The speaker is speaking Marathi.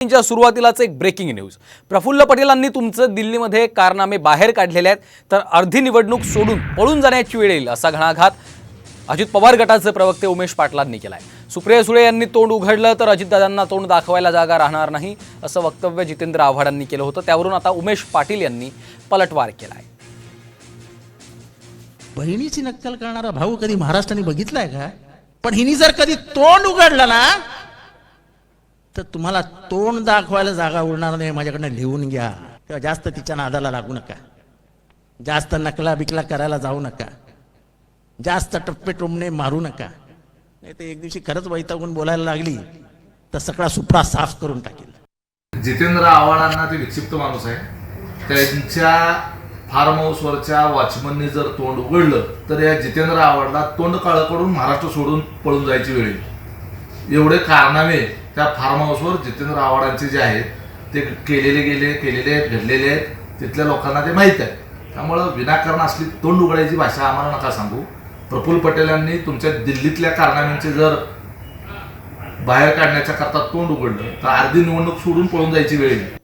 च्या सुरुवातीलाच एक ब्रेकिंग न्यूज प्रफुल्ल पटेलांनी तुमचं दिल्लीमध्ये कारनामे बाहेर काढलेले आहेत तर अर्धी निवडणूक सोडून पळून जाण्याची वेळ येईल असा घणाघात अजित पवार गटाचे प्रवक्ते उमेश पाटलांनी केलाय. सुप्रिया सुळे यांनी तोंड उघडलं तर अजितदादांना तोंड दाखवायला जागा राहणार नाही असं वक्तव्य जितेंद्र आव्हाडांनी केलं होतं. त्यावरून आता उमेश पाटील यांनी पलटवार केला आहे बहिणीची नक्कल करणारा भाऊ कधी महाराष्ट्राने बघितलाय का? पण हिनी जर कधी तोंड उघडलं ना तर तुम्हाला तोंड दाखवायला जागा उरणार नाही माझ्याकडनं लिहून घ्या. तेव्हा जास्त तिच्या नादाला लागू नका. जास्त नकला बिकला करायला जाऊ नका. जास्त टप्पे टोमणे मारू नका. नाही तर एक दिवशी खरंच वैतागून बोलायला लागली तर सगळा सुपडा साफ करून टाकेल. जितेंद्र आव्हाडांना ते विक्षिप्त माणूस आहे. त्यांच्या फार्म हाऊसवरच्या वॉचमनने जर तोंड उघडलं तर या जितेंद्र आव्हाडला तोंड काळं करून महाराष्ट्र सोडून पळून जायची वेळ येईल. एवढे कारनामे त्या फार्म हाऊसवर जितेंद्र आव्हाडांचे जे आहेत ते केलेले गेले केलेले आहेत घडलेले आहेत तिथल्या लोकांना ते माहीत आहे. त्यामुळं विनाकारण असली तोंड उघडायची भाषा आम्हाला नका सांगू. प्रफुल्ल पटेलांनी तुमच्या दिल्लीतल्या कारनाम्यांचे जर बाहेर काढण्याच्या करता तोंड उघडलं तर अर्धी निवडणूक सोडून पळून जायची वेळ नाही.